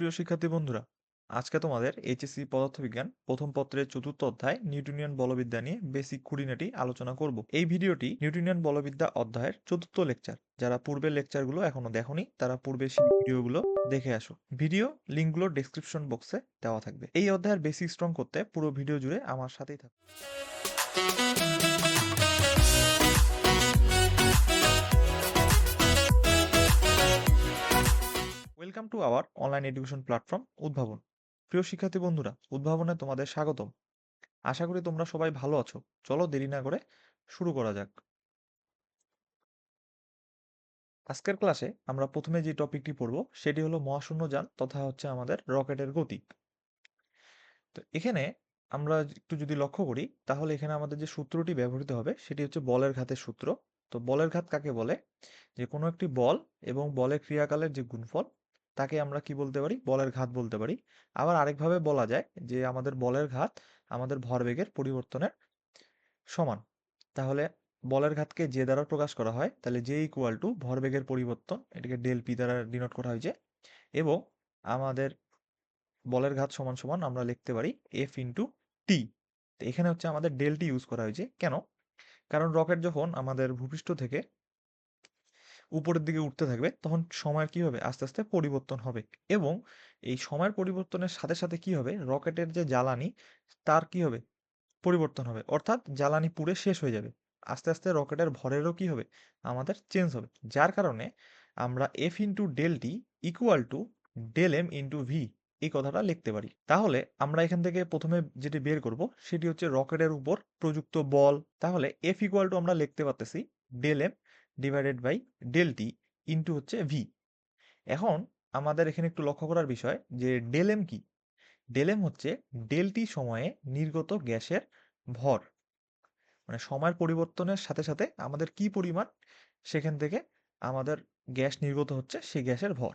প্রিয় শিক্ষার্থী বন্ধুরা, আজকে তোমাদের এইচএসসি পদার্থবিজ্ঞান প্রথম পত্রের চতুর্থ অধ্যায় নিউটনিয়ান বলবিদ্যা নিয়ে বেসিক খুঁটিনাটি আলোচনা করব। এই ভিডিওটি নিউটনিয়ান বলবিদ্যা অধ্যায়ের চতুর্থ লেকচার। যারা পূর্বের লেকচারগুলো এখনও দেখোনি, তারা পূর্বে সেই ভিডিওগুলো দেখে আসো। ভিডিও লিঙ্কগুলো ডেসক্রিপশন বক্সে দেওয়া থাকবে। এই অধ্যায়ের বেসিক স্ট্রং করতে পুরো ভিডিও জুড়ে আমার সাথেই থাকবে welcome to our online education platform Udbhabon প্রিয় শিক্ষার্থী বন্ধুরা উদ্ভাবনে তোমাদের স্বাগতম। আশা করি তোমরা সবাই ভালো আছো। চলো দেরি না করে শুরু করা যাক। আজকের ক্লাসে আমরা প্রথমে যে টপিকটি পড়ব, সেটি হলো মহাশূন্য যান তথা হচ্ছে আমাদের রকেটের গতি। তো এখানে আমরা একটু যদি লক্ষ্য করি, তাহলে এখানে আমাদের যে সূত্রটি ব্যবহৃত হবে, সেটি হচ্ছে বলের ঘাতের সূত্র। তো বলের ঘাত কাকে বলে? যে কোনো একটি বল এবং বলের ক্রিয়াকালের যে গুণফল তাকে আমরা কি বলতে পারি? বলের ঘাত বলতে পারি। আবার আরেকভাবে বলা যায় যে, আমাদের বলের ঘাত আমাদের ভরবেগের পরিবর্তনের সমান। তাহলে বলের ঘাতকে যে দ্বারা প্রকাশ করা হয়, তাহলে জে ইকুয়াল টু ভরবেগের পরিবর্তন, এটাকে ডেল পি দ্বারা ডিনোট করা হয়েছে। এবং আমাদের বলের ঘাত সমান সমান আমরা লিখতে পারি এফ ইন্টু টি তো এখানে হচ্ছে আমাদের ডেল টি ইউজ করা হয়েছে। কেন? কারণ রকেট যখন আমাদের ভূপৃষ্ঠ থেকে উপরের দিকে উঠতে থাকবে, তখন সময়ের কি হবে? আস্তে আস্তে পরিবর্তন হবে। এবং এই সময়ের পরিবর্তনের সাথে সাথে কি হবে? রকেটের যে জ্বালানি, তার কি হবে? পরিবর্তন হবে। অর্থাৎ জ্বালানি পুড়ে শেষ হয়ে যাবে। আস্তে আস্তে রকেটের ভরেরও কি হবে? আমাদের চেঞ্জ হবে। যার কারণে আমরা F into del T equal to del M into V এই কথাটা লিখতে পারি। তাহলে আমরা এখান থেকে প্রথমে যেটি বের করব, সেটি হচ্ছে রকেটের উপর প্রযুক্ত বল। তাহলে এফ ইকুয়াল টু আমরা লিখতে পারতেছি del M divided by del T into হচ্ছে ভি এখন আমাদের এখানে একটু লক্ষ্য করার বিষয় যে ডেল এম কি? ডেল এম হচ্ছে ডেল টি সময়ে নির্গত গ্যাসের ভর। মানে সময়ের পরিবর্তনের সাথে সাথে আমাদের কি পরিমাণ? সেখান থেকে আমাদের গ্যাস নির্গত হচ্ছে সেই গ্যাসের ভর।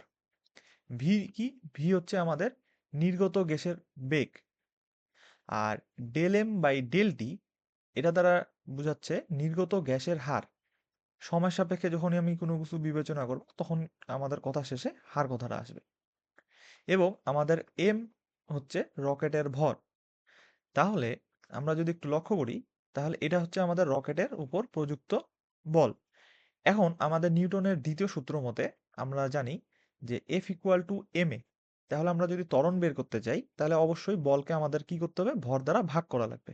ভি কি? ভি হচ্ছে আমাদের নির্গত গ্যাসের বেগ। আর del M by del T এটা দ্বারা বোঝাচ্ছে নির্গত গ্যাসের হার। সময় সাপেক্ষে যখনই আমি কোনো কিছু বিবেচনা করব, তখন আমাদের কথা শেষে হার কথাটা আসবে। এবং আমাদের এম হচ্ছে রকেটের ভর। তাহলে আমরা যদি একটু লক্ষ্য করি, তাহলে এটা হচ্ছে আমাদের রকেটের উপর প্রযুক্ত বল। এখন আমাদের নিউটনের দ্বিতীয় সূত্র মতে আমরা জানি যে F equal to M A তাহলে আমরা যদি ত্বরণ বের করতে চাই তাহলে অবশ্যই বলকে আমাদের কি করতে হবে? ভর দ্বারা ভাগ করা লাগবে।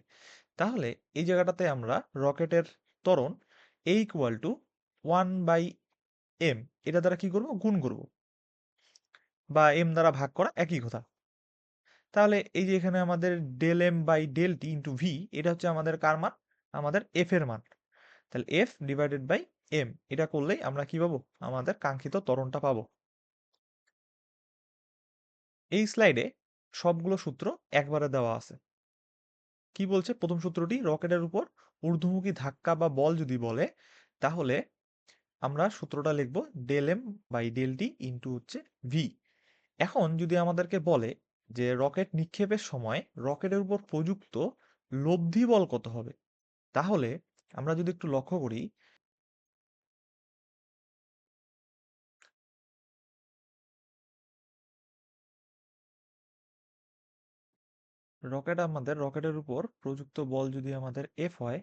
তাহলে এই জায়গাটাতে আমরা রকেটের ত্বরণ A equal to one by M এটা দ্বারা কি করব? গুণ করব। বা এম দ্বারা ভাগ করা একই কথা। তাহলে এই যে এখানে আমাদের del M by del T into V এটা হচ্ছে আমাদের কার মান? আমাদের এফ এর মান। তাহলে এফ ডিভাইডেড বাই এম এটা করলেই আমরা কি পাবো? আমাদের কাঙ্ক্ষিত ত্বরণটা পাবো। এই স্লাইডে সবগুলো সূত্র একবারে দেওয়া আছে। কি বলছে? প্রথম সূত্রটি রকেটের উপর ঊর্ধ্বমুখী ধাক্কা বা বল যদি বলে, তাহলে আমরা সূত্রটা লিখব del M by del T into হচ্ছে ভি এখন যদি আমাদেরকে বলে যে রকেট নিক্ষেপের সময় রকেটের উপর প্রযুক্ত লব্ধি বল কত হবে, তাহলে আমরা যদি একটু লক্ষ্য করি রকেট আমাদের রকেটের উপর প্রযুক্ত বল যদি আমাদের এফ হয়,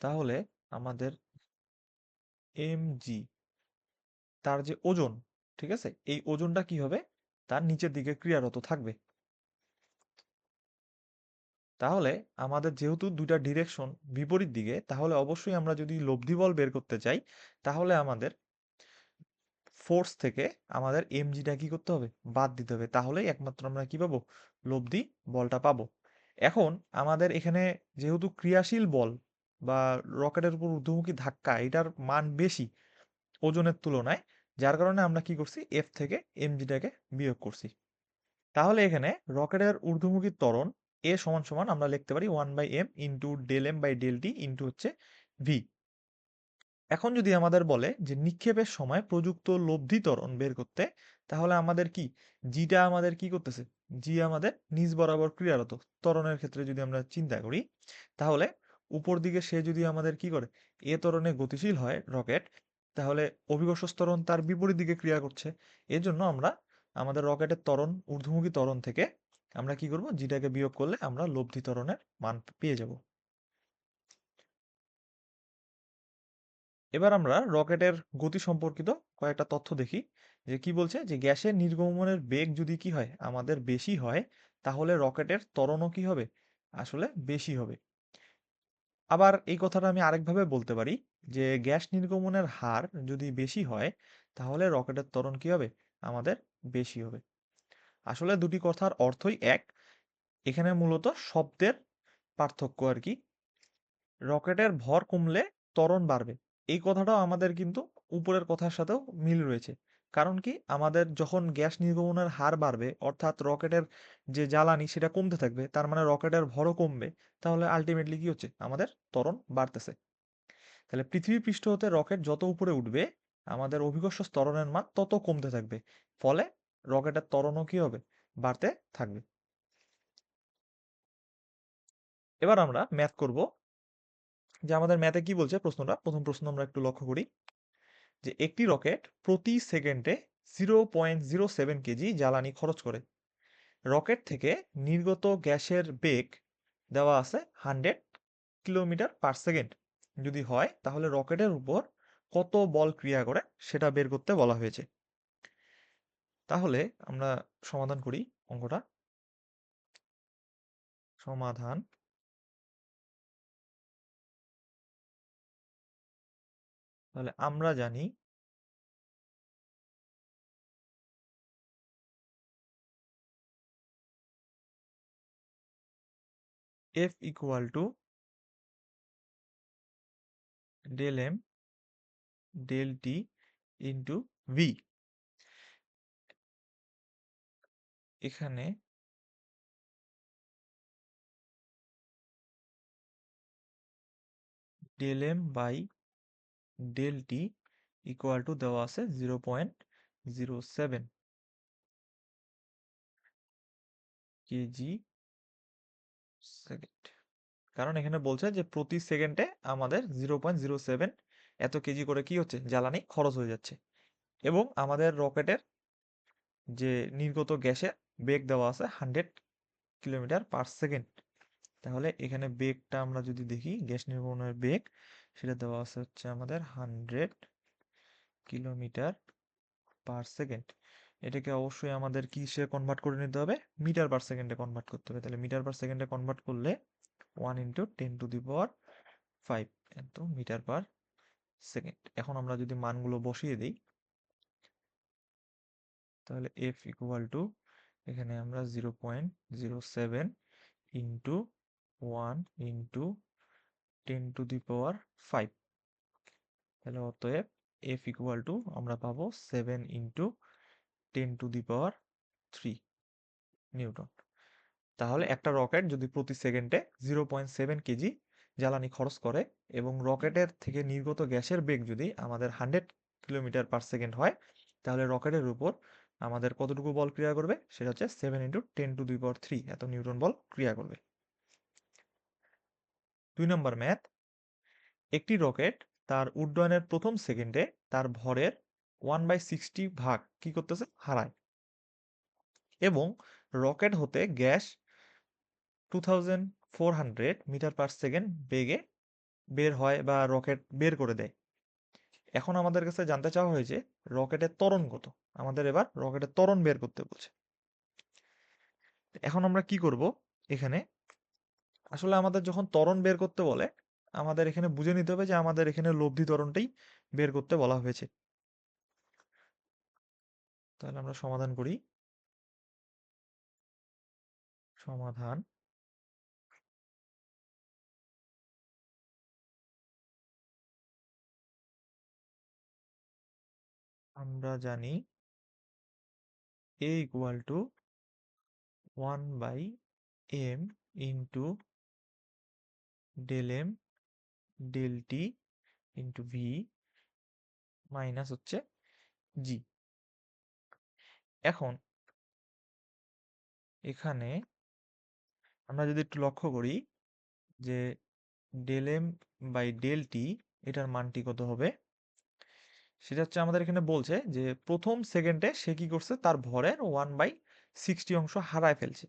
তাহলে আমাদের এম জি তার যে ওজন, ঠিক আছে? এই ওজনটা কি হবে? তার নিচের দিকে ক্রিয়ারত থাকবে। তাহলে আমাদের যেহেতু দুইটা ডিরেকশন বিপরীত দিকে, তাহলে অবশ্যই আমরা যদি লব্ধি বল বের করতে চাই, তাহলে আমাদের ফোর্স থেকে আমাদের এমজিটা কি করতে হবে? বাদ দিতে হবে। তাহলেই একমাত্র আমরা কি পাবো? লব্ধি বলটা পাবো। এখন আমাদের এখানে যেহেতু ক্রিয়াশীল বল বা রকেটের উপর ঊর্ধ্বমুখী ধাক্কা, এটার মান বেশি ওজনের তুলনায়, যার কারণে আমরা কি করছি এফ থেকে এমজিটাকে বিয়োগ করছি। তাহলে এখানে রকেটের ঊর্ধ্বমুখী ত্বরণ এ সমান সমান আমরা লিখতে পারি one by M into del M by del T into হচ্ছে ভি এখন যদি আমাদের বলে যে নিক্ষেপের সময় প্রযুক্ত লব্ধি ত্বরণ বের করতে, তাহলে আমাদের কি? জিটা আমাদের কি করতেছে? জি আমাদের নিজ বরাবর ক্রিয়ারত ত্বরণের ক্ষেত্রে যদি আমরা চিন্তা করি, তাহলে উপর দিকে সে যদি আমাদের কি করে? এ ত্বরণে গতিশীল হয় রকেট, তাহলে অভিকর্ষ তার বিপরীত দিকে ক্রিয়া করছে। এজন্য আমরা আমাদের রকেটের ত্বরণ, ঊর্ধ্বমুখী ত্বরণ থেকে আমরা কি করব? জিটাকে বিয়োগ করলে আমরা লব্ধি ত্বরণের মান পেয়ে যাব। এবার আমরা রকেটের গতি সম্পর্কিত কয়েকটা তথ্য দেখি। যে কি বলছে? যে গ্যাসের নির্গমনের বেগ যদি কি হয়, আমাদের বেশি হয়, তাহলে রকেটের ত্বরণও কি হবে? আসলে বেশি হবে। আবার এই কথাটা আমি আরেকভাবে বলতে পারি। যে গ্যাস নির্গমনের হার যদি বেশি হয়, তাহলে রকেটের ত্বরণ কি হবে? আমাদের বেশি হবে। আসলে দুটি কথার অর্থই এক। এখানে মূলত শব্দের পার্থক্য আর কি। রকেটের ভর কমলে ত্বরণ বাড়বে। এই কথাটাও আমাদের কিন্তু উপরের কথার সাথেও মিল রয়েছে। কারণ কি? আমাদের যখন গ্যাস নির্গমনের হার বাড়বে, অর্থাৎ রকেটের যে জ্বালানি সেটা কমতে থাকবে, তার মানে রকেটের ভরও কমবে, তাহলে আলটিমেটলি কি হচ্ছে? আমাদের ত্বরণ বাড়তেছে। তাহলে পৃথিবী পৃষ্ঠ হতে রকেট যত উপরে উঠবে, আমাদের অভিকর্ষ ত্বরণের মান তত কমতে থাকবে। ফলে রকেটের ত্বরণও কি হবে? বাড়তে থাকবে। এবার আমরা ম্যাথ করব। যে আমাদের ম্যাথে কি বলছে প্রশ্নটা? প্রথম প্রশ্ন আমরা একটু লক্ষ্য করি। যে একটি রকেট প্রতি সেকেন্ডে zero point zero seven KG জ্বালানি খরচ করে। রকেট থেকে নির্গত গ্যাসের বেগ দেওয়া আছে হান্ড্রেড কিলোমিটার পার সেকেন্ড যদি হয়, তাহলে রকেটের উপর কত বল ক্রিয়া করে সেটা বের করতে বলা হয়েছে। তাহলে আমরা সমাধান করি অঙ্কটা। সমাধান তাহলে আমরা জানি F equal to del M del T into V এখানে del M by del T equal to দেওয়া আছে zero point zero seven KG second কারণ এখানে বলছে যে প্রতি সেকেন্ডে আমাদের জিরো পয়েন্ট জিরো সেভেন এত কেজি করে কি হচ্ছে? জ্বালানি খরচ হয়ে যাচ্ছে। এবং আমাদের রকেটের যে নির্গত গ্যাসের বেগ দেওয়া আছে হান্ড্রেড কিলোমিটার পার সেকেন্ড তাহলে এখানে বেগটা আমরা যদি দেখি, গ্যাস নির্গমনের বেগ সেটা দেওয়া আছে হচ্ছে আমাদের হান্ড্রেড কিলোমিটার পার সেকেন্ড এটাকে অবশ্যই আমাদের কিসে কনভার্ট করে নিতে হবে? মিটার পার সেকেন্ডে কনভার্ট করতে হবে। তাহলে মিটার পার সেকেন্ডে কনভার্ট করলে one into ten to the power five এত মিটার পার সেকেন্ড এখন আমরা যদি মানগুলো বসিয়ে দিই, তাহলে এফ ইকুয়াল টু এখানে আমরা zero point zero seven into one into ten to the power five তাহলে অতএব এফ ইকুয়াল টু আমরা পাবো seven into ten to the power three newton. তাহলে একটা রকেট যদি প্রতি সেকেন্ডে জিরো পয়েন্ট সেভেন কেজি জ্বালানি খরচ করে এবং রকেটের থেকে নির্গত গ্যাসের বেগ যদি আমাদের হান্ড্রেড কিলোমিটার পার সেকেন্ড হয়, তাহলে রকেটের উপর আমাদের কতটুকু বল ক্রিয়া করবে? সেটা হচ্ছে সেভেন ইন্টু টেন টু দুই পাওয়ার থ্রি এত নিউটন বল ক্রিয়া করবে। দুই নম্বর ম্যাথ। একটি রকেট তার উড্ডয়নের প্রথম সেকেন্ডে তার ভরের ওয়ান বাই সিক্সটি ভাগ কি করতেছে? হারায়। এবং রকেট হতে gas two thousand four hundred metre per second বেগে বের হয় বা রকেট বের করে দেয়। এখন আমাদের কাছে জানতে চাওয়া হয়েছে, রকেটের ত্বরণ কত? আমাদের এবার রকেটের ত্বরণ বের করতে বলছে। এখন আমরা কি করব? এখানে আসলে আমাদের যখন ত্বরণ বের করতে বলে, আমাদের এখানে বুঝে নিতে হবে যে আমাদের এখানে লব্ধি ত্বরণটাই বের করতে বলা হয়েছে। তাহলে আমরা সমাধান করি। সমাধান। আমরা জানি a equal to 1 by m into del m, del t into v minus হচ্ছে জি এখন এখানে আমরা যদি একটু লক্ষ্য করি যে del m by del t এটার মানটি কত হবে? সেটা হচ্ছে আমাদের এখানে বলছে যে প্রথম সেকেন্ডে সে কি করছে? তার ভরের ওয়ান বাই সিক্সটি অংশ হারায় ফেলছে।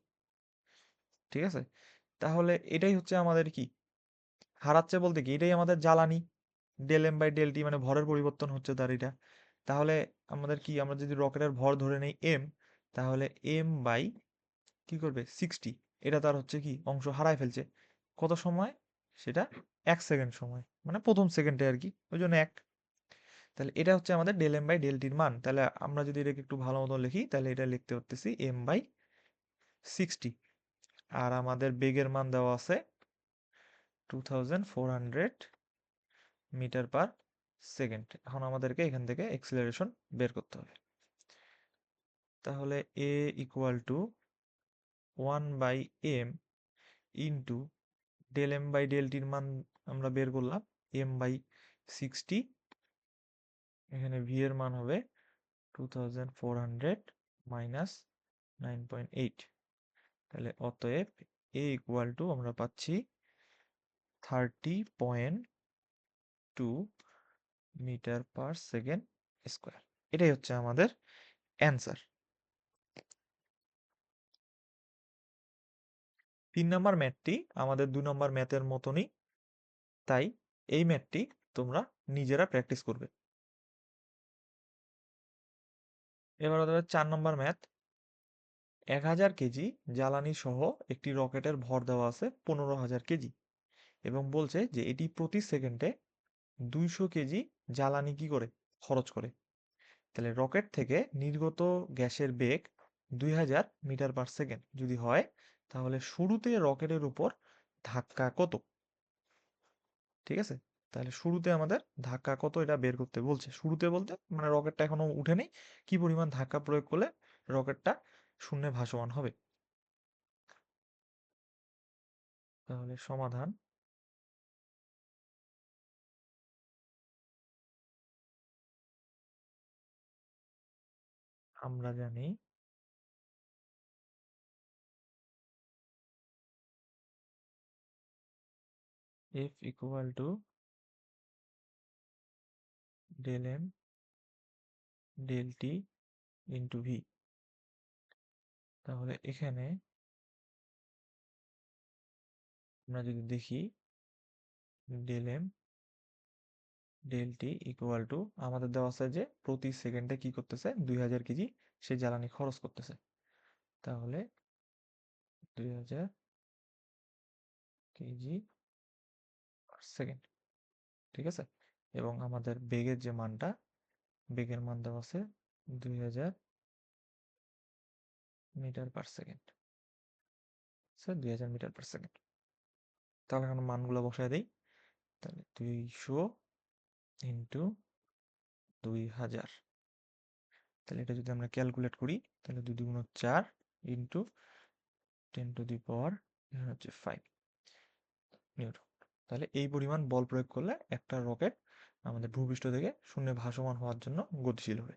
ঠিক আছে? তাহলে এটাই হচ্ছে আমাদের কি হারাচ্ছে বলতে কি, এটাই আমাদের জ্বালানি। Del m by del t মানে ভরের পরিবর্তন হচ্ছে তার এটা। তাহলে আমাদের কি, আমরা যদি রকেটের ভর ধরে নেই এম তাহলে এম বাই কি করবে? সিক্সটি এটা তার হচ্ছে কি, অংশ হারায় ফেলছে। কত সময়? সেটা এক সেকেন্ড সময়। মানে প্রথম সেকেন্ডে আর কি, ওই জন্য এক। তাহলে এটা হচ্ছে আমাদের ডেল এম বাই ডেল টির মান। তাহলে আমরা যদি এটাকে একটু ভালো মতো লিখি, তাহলে এটা লিখতে পারতেছি এম বাই সিক্সটি আর আমাদের বেগের মান দেওয়া আছে টু মিটার পার সেকেন্ড এখন আমাদেরকে এখান থেকে এক্সিলারেশন বের করতে হবে। তাহলে a equal to one by m into del m by del টির মান আমরা বের করলাম। এম বাই সিক্সটি এখানে ভি এর মান হবে two thousand four hundred minus nine point eight তাহলে অতএব এ ইকুয়াল টু আমরা পাচ্ছি thirty point two metre per second square. এটাই হচ্ছে আমাদের অ্যান্সার। তিন নম্বর ম্যাথটি আমাদের দুই নম্বর ম্যাথের মতনই, তাই এই ম্যাথটি তোমরা নিজেরা প্র্যাকটিস করবে। এবার চার নম্বর ম্যাথ। এক হাজার কেজি জ্বালানি সহ একটি রকেটের ভর দেওয়া আছে পনেরো হাজার কেজি। এবং বলছে যে, এটি প্রতি সেকেন্ডে দুইশো কেজি জ্বালানি কি করে? খরচ করে। তাহলে রকেট থেকে নির্গত গ্যাসের বেগ দুই হাজার মিটার পার সেকেন্ড। যদি হয়, তাহলে শুরুতে রকেটের উপর ধাক্কা কত? ঠিক আছে? তাহলে শুরুতে আমাদের ধাক্কা কত এটা বের করতে বলছে। শুরুতে বলতে মানে রকেটটা এখনও উঠেনি কি পরিমাণ ধাক্কা প্রয়োগ করলে রকেটটা শূন্যে ভাসমান হবে? তাহলে সমাধান আমরা জানি f equal to del m del t into v তাহলে এখানে আমরা যদি দেখি del m del t equal to আমাদের দেওয়া আছে যে প্রতি সেকেন্ডে কি করতেছে? দুই হাজার কেজি সে জ্বালানি খরচ করতেছে। তাহলে দুই হাজার কেজি পার সেকেন্ড ঠিক আছে? এবং আমাদের বেগের যে মানটা, বেগের মান দেওয়া আছে দুই হাজার মিটার পার সেকেন্ড স্যার দুই হাজার মিটার পার সেকেন্ড তাহলে এখন মানগুলো বসায় দিই। তাহলে দুইশো ইন্টু দুই হাজার। তাহলে এটা যদি আমরা ক্যালকুলেট করি, তাহলে দুই দুগুণ চার into ten to the power হচ্ছে ফাইভ। নিউটন। তাহলে এই পরিমাণ বল প্রয়োগ করলে একটা রকেট আমাদের ভূপৃষ্ঠ থেকে শূন্যে ভাসমান হওয়ার জন্য গতিশীল হবে।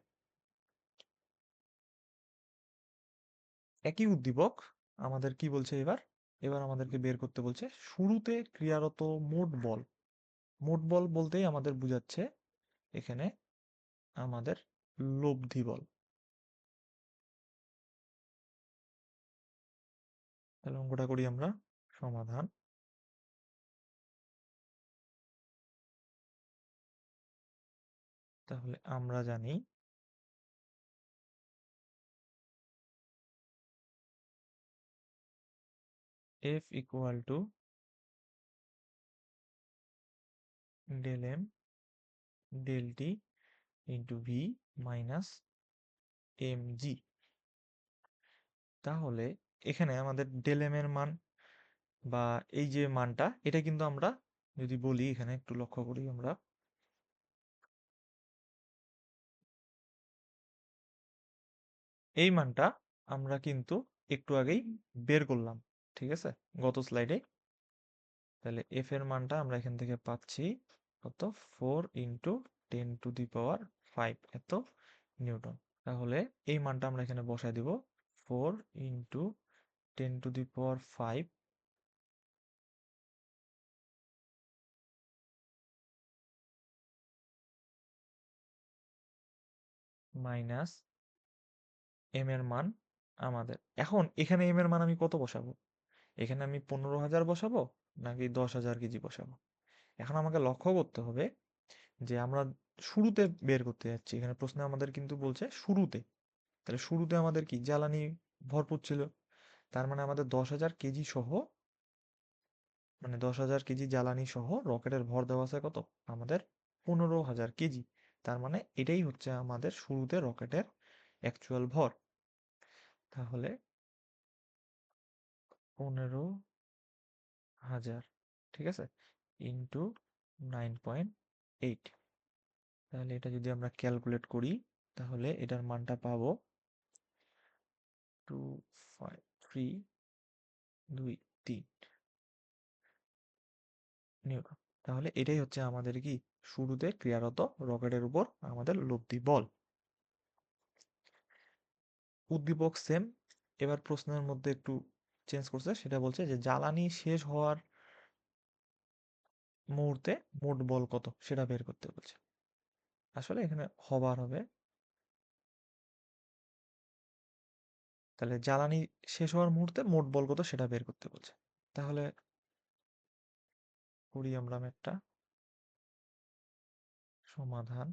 একই উদ্দীপক আমাদের কি বলছে এবার? এবার আমাদেরকে বের করতে বলছে, শুরুতে ক্রিয়ারত মোট বল। মোট বল বলতেই আমাদের বুঝাচ্ছে এখানে আমাদের লব্ধি বল। তাহলে অঙ্কটা করি আমরা, সমাধান। তাহলে আমরা জানি f equal to del m, del t into v minus mg তাহলে এখানে আমাদের ডেল এম এর মান বা এই যে মানটা, এটা কিন্তু আমরা যদি বলি, এখানে একটু লক্ষ্য করি আমরা। এই মানটা আমরা কিন্তু একটু আগেই বের করলাম, ঠিক আছে? গত স্লাইডে তাহলে এফ এর মানটা আমরা এখান থেকে পাচ্ছি। কত? Four into ten to the power five এত নিউটন। তাহলে এই মানটা আমরা এখানে বসায় দিব। Four into ten to the power five minus m এর মান আমাদের। এখন এখানে এম এর মান আমি কত বসাবো? এখানে আমি পনেরো হাজার বসাবো নাকি দশ হাজার কেজি বসাবো? এখন আমাকে লক্ষ্য করতে হবে যে, আমরা শুরুতে বের করতে যাচ্ছি। এখানে প্রশ্নে আমাদের কিন্তু বলছে শুরুতে। তাহলে শুরুতে আমাদের কি? জ্বালানি ভরপুর ছিল। তার মানে আমাদের দশ হাজার কেজি সহ মানে দশ হাজার কেজি জ্বালানি সহ রকেটের ভর দেওয়া আছে কত? আমাদের পনেরো হাজার কেজি। তার মানে এটাই হচ্ছে আমাদের শুরুতে রকেটের অ্যাকচুয়াল ভর। তাহলে পনেরো হাজার, ঠিক আছে? ইন্টু নাইন পয়েন্ট এইট তাহলে এটা যদি আমরা ক্যালকুলেট করি, তাহলে এটার মানটা পাবো টু ফাইভ থ্রি দুই তিন তাহলে এটাই হচ্ছে আমাদের কি শুরুতে ক্রিয়ারত রকেটের উপর আমাদের লব্ধি বল। উদ্দীপক সেম এবার প্রশ্নের মধ্যে একটু চেঞ্জ করছে, সেটা বলছে যে জ্বালানি শেষ হওয়ার মুহূর্তে মোট বল কত সেটা বের করতে বলছে। আসলে এখানে হবার হবে। তাহলে জ্বালানি শেষ হওয়ার মুহূর্তে মোট বল কত সেটা বের করতে বলছে। তাহলে করি আমরা একটা সমাধান।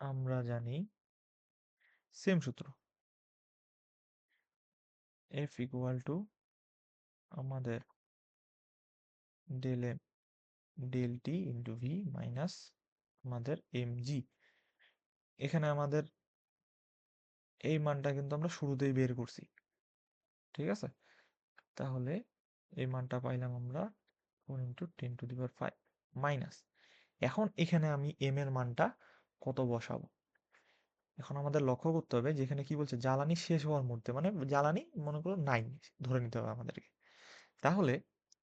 আমরা জানি সেম সূত্র। এফ ইকুয়াল টু আমাদের del del t into v minus আমাদের এম জি এখানে আমাদের এই মানটা কিন্তু আমরা শুরুতেই বের করছি, ঠিক আছে? তাহলে এই মানটা পাইলাম আমরা four into ten to the power five minus এখন এখানে আমি এম এর মানটা কত বসাবো? এখন আমাদের লক্ষ্য করতে হবে যেখানে কি বলছে, জ্বালানি শেষ হওয়ার মুহূর্তে মানে জ্বালানি মনে করো নাই, ধরে নিতে হবে আমাদেরকে। তাহলে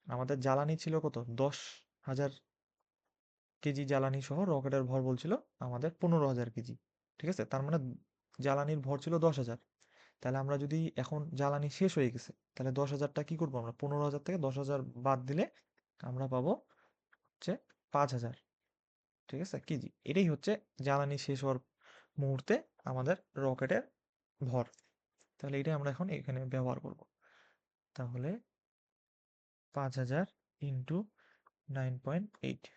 আমাদের জ্বালানি ছিল কত? দশ হাজার কেজি জ্বালানি সহ রকেটের ভর বলছিল আমাদের পনেরো হাজার কেজি, ঠিক আছে? তার মানে জ্বালানির ভর ছিল দশ হাজার। তাহলে আমরা যদি এখন জ্বালানি শেষ হয়ে গেছে, তাহলে দশ হাজারটা কি করব আমরা? পনেরো হাজার থেকে দশ হাজার বাদ দিলে আমরা পাবো হচ্ছে পাঁচ হাজার, ঠিক আছে? কেজি। এটাই হচ্ছে জ্বালানি শেষ হওয়ার মুহূর্তে আমাদের রকেটের ভর। তাহলে এটা আমরা এখন এখানে ব্যবহার করব। তাহলে পাঁচ হাজার ইন্টু নাইন পয়েন্ট এইট।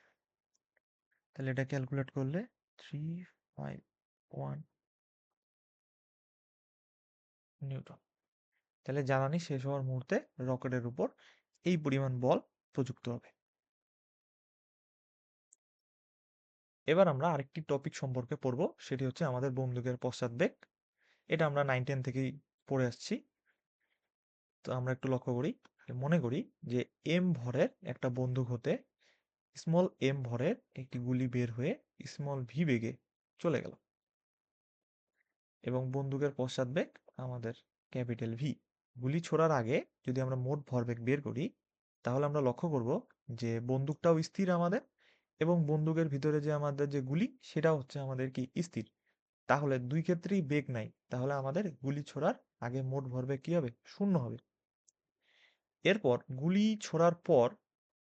তাহলে এটা ক্যালকুলেট করলে থ্রি ফাইভ ওয়ান নিউটন। তাহলে জ্বালানি শেষ হওয়ার মুহূর্তে রকেটের উপর এই পরিমাণ বল প্রযুক্ত হবে। এবার আমরা আরেকটি টপিক সম্পর্কে পড়ব, সেটি হচ্ছে আমাদের বন্দুকের পশ্চাৎবেগ এটা আমরা নাইন টেন থেকেই পড়ে আসছি। তো আমরা একটু লক্ষ্য করি, মনে করি যে এম ভরের একটা বন্দুক হতে স্মল এম ভরের একটি গুলি বের হয়ে স্মল ভি বেগে চলে গেল। এবং বন্দুকের পশ্চাৎবেগ আমাদের ক্যাপিটাল ভি গুলি ছোড়ার আগে যদি আমরা মোট ভরবেগ বের করি, তাহলে আমরা লক্ষ্য করব যে বন্দুকটাও স্থির আমাদের এবং বন্দুকের ভিতরে যে আমাদের যে গুলি, সেটা হচ্ছে আমাদের কি স্থির। তাহলে দুই ক্ষেত্রেই বেগ নাই। তাহলে আমাদের গুলি ছোড়ার আগে মোট ভরবেগ কি হবে? শূন্য হবে। এরপর গুলি ছোড়ার পর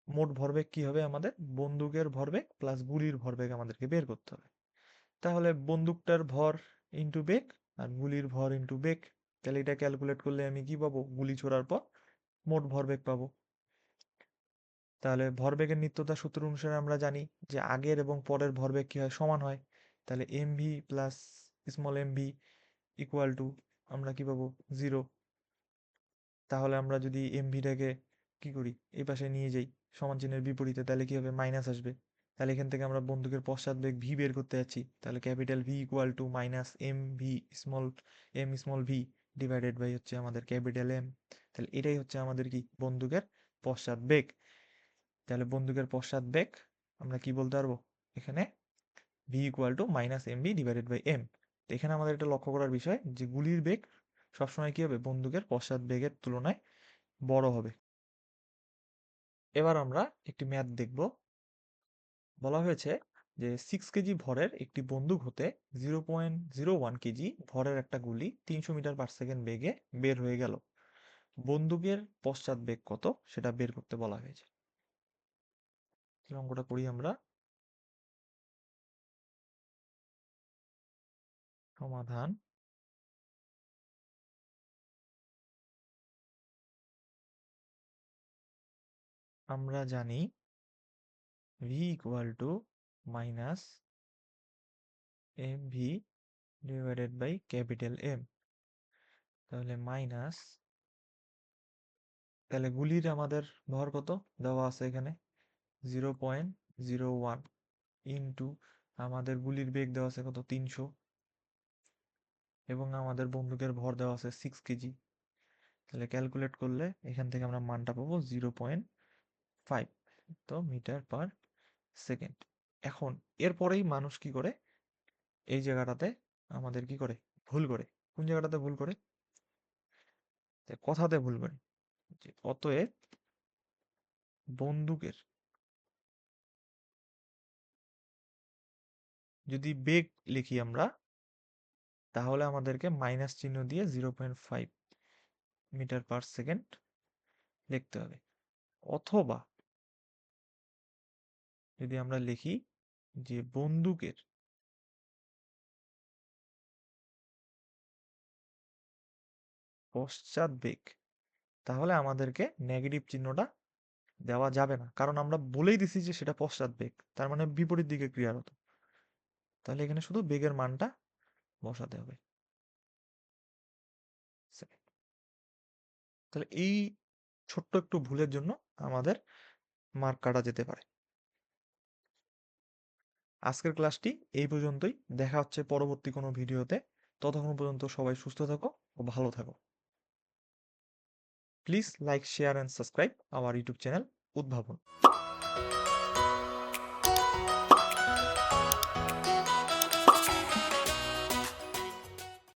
মোট ভরবেগ কি হবে আমাদের? বন্দুকের ভরবেগ প্লাস গুলির ভরবেগ আমাদেরকে বের করতে হবে। তাহলে বন্দুকটার ভর ইন্টু বেগ আর গুলির ভর ইন্টু বেগ। তাহলে এটা ক্যালকুলেট করলে আমি কি পাবো? গুলি ছোড়ার পর মোট ভরবেগ পাবো। তাহলে ভরবেগের নিত্যতা সূত্র অনুসারে আমরা জানি যে আগের এবং পরের ভরবেগ কি হয়? সমান হয়। তাহলে m v plus small m v equal to আমরা কি পাবো? জিরো তাহলে আমরা যদি এম ভিটাকে কি করি? এই পাশে নিয়ে যাই, সমান চিহ্নের বিপরীতে, তাহলে কি হবে? মাইনাস আসবে। তাহলে এখান থেকে আমরা বন্দুকের পশ্চাৎবেগ ভি বের করতে যাচ্ছি। তাহলে capital v equal to minus m v small m small v divided by হচ্ছে আমাদের ক্যাপিটাল এম তাহলে এটাই হচ্ছে আমাদের কি? বন্দুকের পশ্চাৎবেগ তাহলে বন্দুকের পশ্চাৎ বেগ আমরা কি বলতে পারব? এখানে v equal to minus m v divided by m তো এখানে আমাদের এটা লক্ষ্য করার বিষয় যে গুলির বেগ সবসময় কি হবে? বন্দুকের পশ্চাৎ বেগের তুলনায় বড় হবে। এবার আমরা একটি ম্যাথ দেখব। বলা হয়েছে যে সিক্স কেজি ভরের একটি বন্দুক হতে zero point zero one kg ভরের একটা গুলি তিনশো মিটার পার সেকেন্ড বেগে বের হয়ে গেল। বন্দুকের পশ্চাৎ বেগ কত? সেটা বের করতে বলা হয়েছে। অঙ্কটা করি আমরা। সমাধান। আমরা জানি v to minus m v divided by capital m তাহলে মাইনাস তাহলে গুলির আমাদের ভর কত? দেওয়া আছে এখানে। Zero point zero one into আমাদের গুলির বেগ দেওয়া আছে কত? তিনশো। এবং আমাদের বন্দুকের ভর দেওয়া আছে সিক্স কেজি তাহলে ক্যালকুলেট করলে এখান থেকে আমরা মানটা পাবো জিরো পয়েন্ট ফাইভ তো মিটার পার সেকেন্ড এখন এরপরেই মানুষ কি করে? এই জায়গাটাতে আমাদের কি করে? ভুল করে। কোন জায়গাটাতে ভুল করে? কথাতে ভুল করে। যে অতএব বন্দুকের যদি বেগ লিখি আমরা, তাহলে আমাদেরকে মাইনাস চিহ্ন দিয়ে জিরো মিটার পার সেকেন্ড লিখতে হবে। অথবা যদি আমরা লিখি যে বন্দুকের পশ্চাৎ বেগ, তাহলে আমাদেরকে নেগেটিভ চিহ্নটা দেওয়া যাবে না। কারণ আমরা বলেই দিছি যে সেটা পশ্চাৎ বেগ, তার মানে বিপরীত দিকে ক্রিয়ারত। তাহলে এখানে শুধু বেগের মানটা বসাতে হবে। তাহলে এই ছোট্ট একটু ভুলের জন্য আমাদের মার্ক কাটা যেতে পারে। আজকের ক্লাসটি এই পর্যন্তই। দেখা হচ্ছে পরবর্তী কোনো ভিডিওতে। ততক্ষণ পর্যন্ত সবাই সুস্থ থাকো ও ভালো থাকো। Please like, share, and subscribe our YouTube channel Udbhabon.